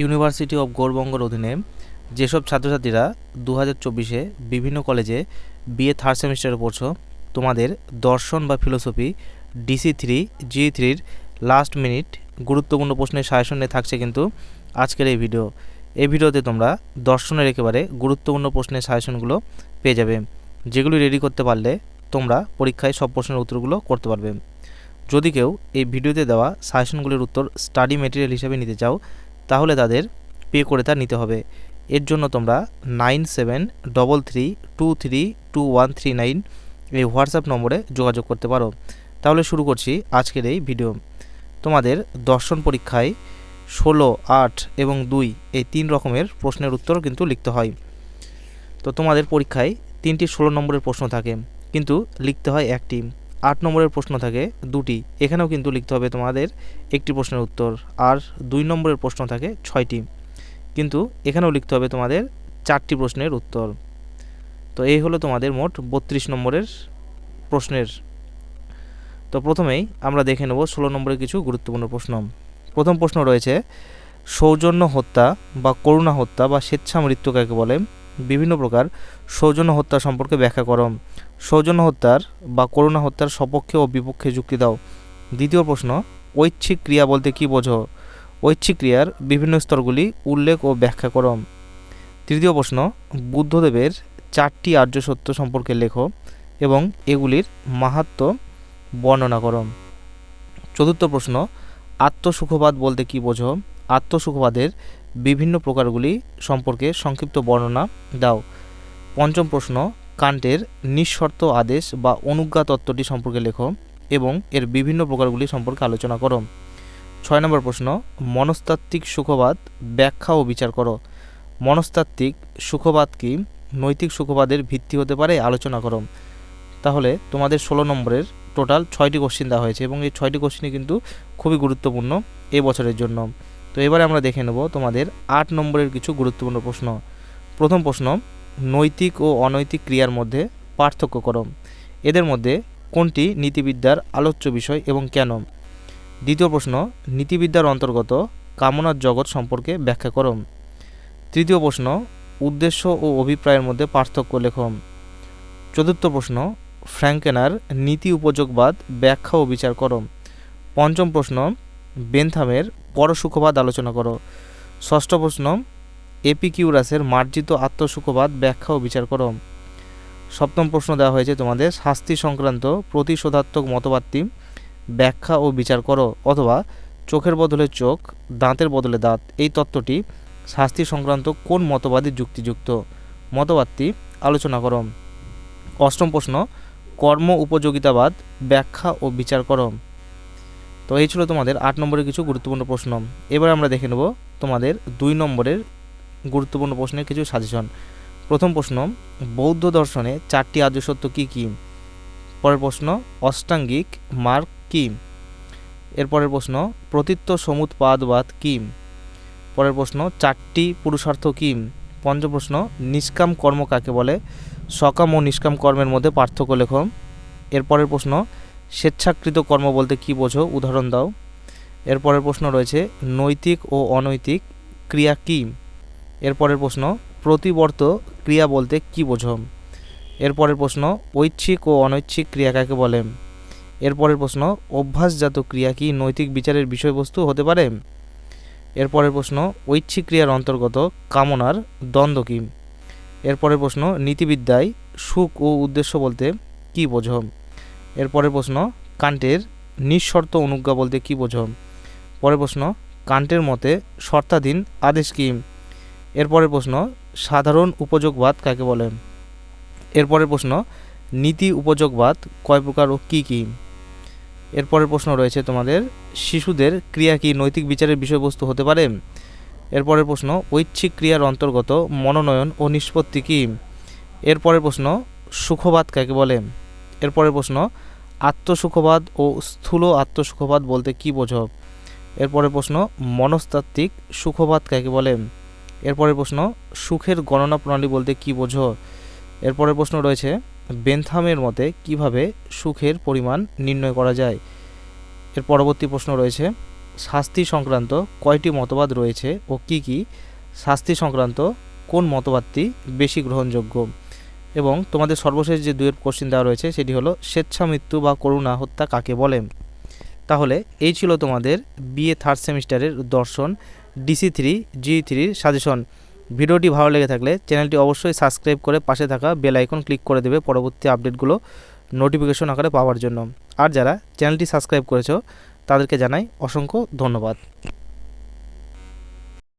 University of গৌরবঙ্গর অধীনে যেসব ছাত্রছাত্রীরা দু হাজার চব্বিশে বিভিন্ন কলেজে বিএ থার্ড সেমিস্টারে পড়ছো, তোমাদের দর্শন বা ফিলোসফি ডিসি থ্রি জি থ্রির লাস্ট মিনিট গুরুত্বপূর্ণ প্রশ্নের সাজেশন নিয়ে থাকছে কিন্তু আজকের এই ভিডিও এই ভিডিওতে তোমরা দর্শনের একেবারে গুরুত্বপূর্ণ প্রশ্নের সাজেশনগুলো পেয়ে যাবে, যেগুলি রেডি করতে পারলে তোমরা পরীক্ষায় সব প্রশ্নের উত্তরগুলো করতে পারবে। যদি কেউ এই ভিডিওতে দেওয়া সাজেশনগুলির উত্তর স্টাডি মেটেরিয়াল হিসেবে নিতে চাও তাহলে তাদের পে করে তা নিতে হবে। এর জন্য তোমরা nine seven double three two three, two one three nine এই হোয়াটসঅ্যাপ নম্বরে যোগাযোগ করতে পারো। তাহলে শুরু করছি আজকের এই ভিডিও। তোমাদের দর্শন পরীক্ষায় ষোলো, আট এবং দুই এই তিন রকমের প্রশ্নের উত্তর কিন্তু লিখতে হয়। তো তোমাদের পরীক্ষায় তিনটি ষোলো নম্বরের প্রশ্ন থাকে, কিন্তু লিখতে হয় একটি। আট নম্বরের প্রশ্ন থাকে দুটি। এখানেও কিন্তু লিখতে হবে তোমাদের একটি প্রশ্নের উত্তর আর দুই নম্বরের প্রশ্ন থাকে ছয়টি। কিন্তু এখানেও লিখতে হবে তোমাদের চারটি প্রশ্নের উত্তর। তো এই হলো তোমাদের মোট বত্রিশ নম্বরের প্রশ্নের। তো প্রথমেই আমরা দেখে নেব ষোলো নম্বরের কিছু গুরুত্বপূর্ণ প্রশ্ন। প্রথম প্রশ্ন রয়েছে, সৌজন্য হত্যা বা করুণা হত্যা বা স্বেচ্ছা মৃত্যু কাকে বলে? বিভিন্ন প্রকার সৌজন্য হত্যা সম্পর্কে ব্যাখ্যা করো। সৌজন্য হত্যার বা করুণা হত্যার সপক্ষে ও বিপক্ষে যুক্তি দাও। দ্বিতীয় প্রশ্ন, ঐচ্ছিক ক্রিয়া বলতে কী বোঝো? ঐচ্ছিক ক্রিয়ার বিভিন্ন স্তরগুলি উল্লেখ ও ব্যাখ্যা করম তৃতীয় প্রশ্ন, বুদ্ধদেবের চারটি আর্য সত্য সম্পর্কে লেখো এবং এগুলির মাহাত্ম বর্ণনা করম চতুর্থ প্রশ্ন, আত্মসুখবাদ বলতে কী বোঝো? আত্মসুখবাদের বিভিন্ন প্রকারগুলি সম্পর্কে সংক্ষিপ্ত বর্ণনা দাও। পঞ্চম প্রশ্ন কান্টের নিঃশর্ত আদেশ বা অনুজ্ঞা তত্ত্বটি সম্পর্কে লেখো এবং এর বিভিন্ন প্রকারগুলি সম্পর্কে আলোচনা করো। ছয় নম্বর প্রশ্ন, মনস্তাত্ত্বিক সুখবাদ ব্যাখ্যা ও বিচার করো। মনস্তাত্ত্বিক সুখবাদ কি? নৈতিক সুখবাদের ভিত্তি হতে পারে, আলোচনা করো। তাহলে তোমাদের ষোলো নম্বরের টোটাল ছয়টি কোশ্চিন দেওয়া হয়েছে এবং এই ছয়টি কোশ্চিনই কিন্তু খুবই গুরুত্বপূর্ণ এ বছরের জন্য। তো এবারে আমরা দেখে নেব তোমাদের আট নম্বরের কিছু গুরুত্বপূর্ণ প্রশ্ন। প্রথম প্রশ্ন নৈতিক ও অনৈতিক ক্রিয়ার মধ্যে পার্থক্য করো। এদের মধ্যে কোনটি নীতিবিদ্যার আলোচ্য বিষয় এবং কেন? দ্বিতীয় প্রশ্ন, নীতিবিদ্যার অন্তর্গত কামনার জগৎ সম্পর্কে ব্যাখ্যা করো। তৃতীয় প্রশ্ন, উদ্দেশ্য ও অভিপ্রায়ের মধ্যে পার্থক্য লেখ। চতুর্থ প্রশ্ন, ফ্র্যাঙ্কেনার নীতি উপযোগবাদ ব্যাখ্যা ও বিচার করো। পঞ্চম প্রশ্ন, বেনথামের পরসুখবাদ আলোচনা করো। ষষ্ঠ প্রশ্ন এপিকিউরাসের মার্জিত আত্মসুখবাদ ব্যাখ্যা ও বিচার করো। সপ্তম প্রশ্ন দেওয়া হয়েছে তোমাদের, শাস্তি সংক্রান্ত প্রতিশোধাত্মক মতবাদটি ব্যাখ্যা ও বিচার করো অথবা চোখের বদলে চোখ, দাঁতের বদলে দাঁত, এই তত্ত্বটি শাস্তি সংক্রান্ত কোন মতবাদী যুক্তিযুক্ত? মতবাদটি আলোচনা করো। অষ্টম প্রশ্ন, কর্ম উপযোগিতাবাদ ব্যাখ্যা ও বিচার করো। তো এই ছিল তোমাদের আট নম্বরের কিছু গুরুত্বপূর্ণ প্রশ্ন। এবার আমরা দেখে নেব তোমাদের দুই নম্বরের গুরুত্বপূর্ণ প্রশ্নের কিছু সাজেশন প্রথম প্রশ্ন, বৌদ্ধ দর্শনে চারটি আর্য সত্য কী কী? পরের প্রশ্ন, অষ্টাঙ্গিক মার্গ কী? এরপরের প্রশ্ন, প্রতীত্ব সমুৎপাদবাদ কী? পরের প্রশ্ন, চারটি পুরুষার্থ কী? পঞ্চম প্রশ্ন, নিষ্কাম কর্ম কাকে বলে? সকাম ও নিষ্কাম কর্মের মধ্যে পার্থক্য লেখ। এরপরের প্রশ্ন, স্বেচ্ছাকৃত কর্ম বলতে কী বোঝো? উদাহরণ দাও। এরপরের প্রশ্ন রয়েছে, নৈতিক ও অনৈতিক ক্রিয়া কী? এরপরের প্রশ্ন, প্রতিবর্ত ক্রিয়া বলতে কী বোঝো এরপরের প্রশ্ন, ঐচ্ছিক ও অনৈচ্ছিক ক্রিয়া কাকে বলে? এরপরের প্রশ্ন, অভ্যাসজাত ক্রিয়া কি নৈতিক বিচারের বিষয়বস্তু হতে পারে? এরপরের প্রশ্ন, ঐচ্ছিক ক্রিয়ার অন্তর্গত কামনার দ্বন্দ্ব কী? এরপরের প্রশ্ন, নীতিবিদ্যায় সুখ ও উদ্দেশ্য বলতে কী বোঝো এরপরের প্রশ্ন, কান্টের নিঃশর্ত অনুজ্ঞা বলতে কী বোঝো পরের প্রশ্ন, কান্টের মতে শর্তাধীন আদেশ কী? এরপরের প্রশ্ন, সাধারণ উপযোগবাদ কাকে বলে? এরপরের প্রশ্ন, নীতি উপযোগবাদ কয় প্রকার ও কী কী? এরপরের প্রশ্ন রয়েছে তোমাদের, শিশুদের ক্রিয়া কি নৈতিক বিচারের বিষয়বস্তু হতে পারে? এরপরের প্রশ্ন, ঐচ্ছিক ক্রিয়ার অন্তর্গত মনোনয়ন ও নিষ্পত্তি কী? এরপরের প্রশ্ন, সুখবাদ কাকে বলে? এরপরের প্রশ্ন, আত্মসুখবাদ ও স্থূল আত্মসুখবাদ বলতে কী বোঝো? এরপরের প্রশ্ন, মনস্তাত্ত্বিক সুখবাদ কাকে বলে? এরপরের প্রশ্ন, সুখের গণনা প্রণালী বলতে কী বোঝো? এরপরের প্রশ্ন রয়েছে, বেনথামের মতে কীভাবে সুখের পরিমাণ নির্ণয় করা যায়? এর পরবর্তী প্রশ্ন রয়েছে, শাস্তি সংক্রান্ত কয়টি মতবাদ রয়েছে ও কি কি? শাস্তি সংক্রান্ত কোন মতবাদটি বেশি গ্রহণযোগ্য? এবং তোমাদের সর্বশেষ যে দুয়ের কোশ্চিন দেওয়া রয়েছে সেটি হলো স্বেচ্ছা মৃত্যু বা করুণা হত্যা কাকে বলে? তাহলে এই ছিল তোমাদের বিএ থার্ড সেমিস্টারের দর্শন ডিসি থ্রি জি থ্রির সাজেশন ভিডিওটি ভালো লেগে থাকলে চ্যানেলটি অবশ্যই সাবস্ক্রাইব করে পাশে থাকা বেল আইকন ক্লিক করে দেবে পরবর্তী আপডেটগুলো নোটিফিকেশন আকারে পাওয়ার জন্য। আর যারা চ্যানেলটি সাবস্ক্রাইব করেছ, তাদেরকে জানাই অসংখ্য ধন্যবাদ।